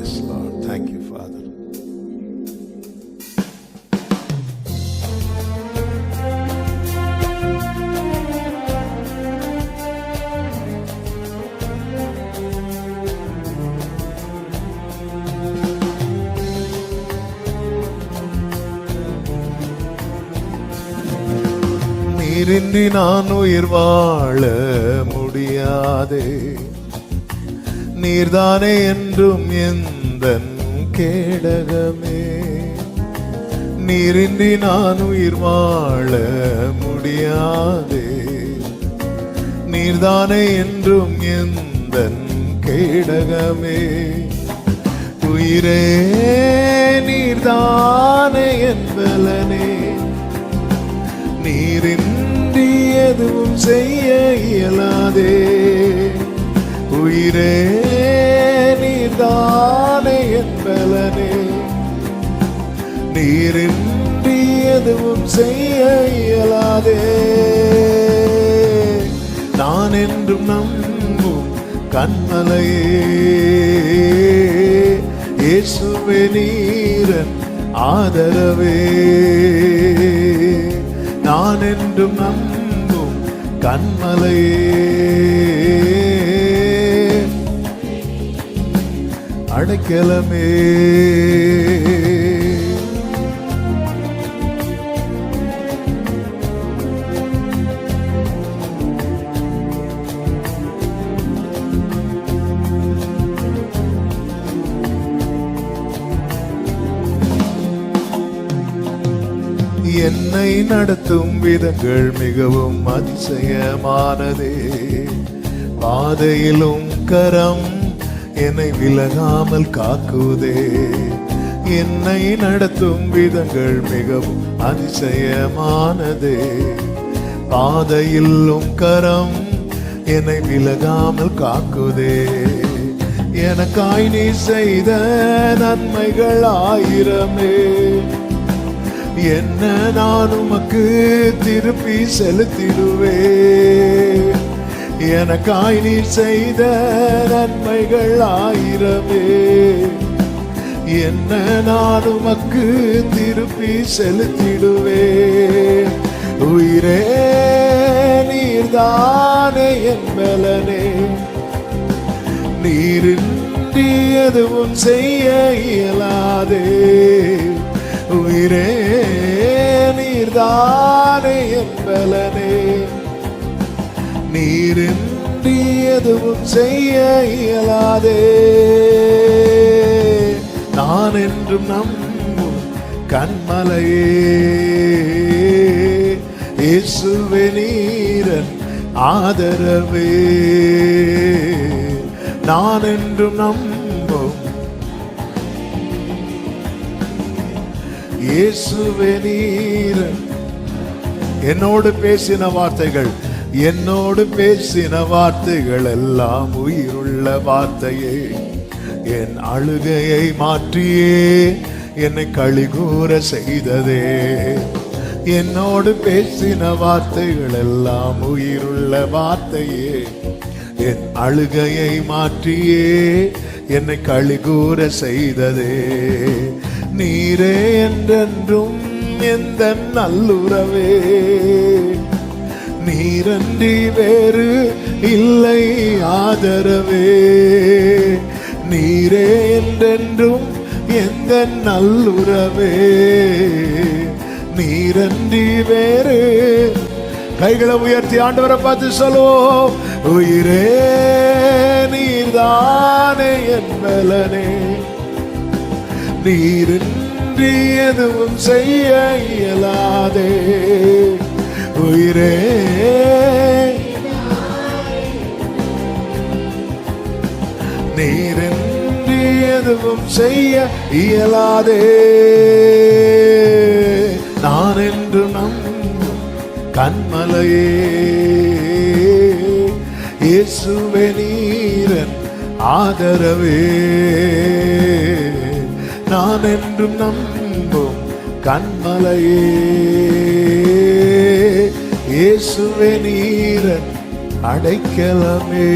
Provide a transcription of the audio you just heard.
S Lord thank you father நீரின்றி நான் உயிர் வாழ முடியாதே. நீர்தானே என்றும் எந்த கேடகமே? நீரின்றி நான் உயிர் வாழ முடியாதே. நீர்தானே என்றும் எந்த கேடகமே? உயிரே நீர்தானே என்பலனே. நீரின்றி எதுவும் செய்ய இயலாதே. உயிரே நீர்தானே என்பலனே நீரின்றி எதுவும் செய்ய இயலாதே. நான் என்றும் நம்பும் கண்மலையே. இயேசுவே நீரன் ஆதரவே. நான் என்றும் நம்பும் கண்மலையே. அடைக்கலமே. என்னை நடத்தும் விதங்கள் மிகவும் அதிசயமானதே பாதையிலும் கரம் என்னை விலகாமல் காக்குதே என்னை நடத்தும் விதங்கள் மிகவும் அதிசயமானதே. பாதையில்லும் கரம் என்னை விலகாமல் காக்குதே எனக்காய் நீ செய்த நன்மைகள் ஆயிரமே. என்ன நான் உமக்கு திருப்பி செலுத்திடுவேன் எனக்காய் நீ செய்த நன்மைகள் ஆயிரமே. என்ன நான் உமக்கு திருப்பி செலுத்திடுவே. உயிரே நீர்தானே என் பலனே. நீரின்றி எதுவும் செய்ய இயலாதே. உயிரே நீர்தானே என் பலனே. நீரின்றி எதுவும் செய்ய இயலாதே. நான் என்றும் நம்பும் கண்மலையே. இயேசுவே நீரன் ஆதரவே. நான் என்றும் நம்பும் இயேசுவே நீரன். என்னோடு பேசின வார்த்தைகள் என்னோடு பேசின வார்த்தைகள் எல்லாம் உயிருள்ள வார்த்தையே. என் அழுகையை மாற்றியே. என்னை கழிகூற செய்ததே. என்னோடு பேசின வார்த்தைகள் எல்லாம் உயிருள்ள வார்த்தையே. என் அழுகையை மாற்றியே. என்னை கழிகூற செய்ததே. நீரே என்றென்றும் எந்த நல்லுறவே. நீரன்றி வேறு இல்லை ஆதரவே. நீரே என்றென்றும் எந்த நல்லுறவே. நீரன்றி வேறு. கைகளை உயர்த்தி ஆண்டவரை பார்த்து சொல்லுவோம். உயிரே நீர்தானே என் என்பலனே நீரின்றி எதுவும் செய்ய இயலாதே. உயிரே ஒன்றும் செய்ய இயலாதே. நான் என்று நம் கண்மலையே. இயேசுவே நீரன் ஆதரவே. நான் என்றும் நம்பும் கண்மலையே. இயேசுவே நீரன் அடைக்கலமே.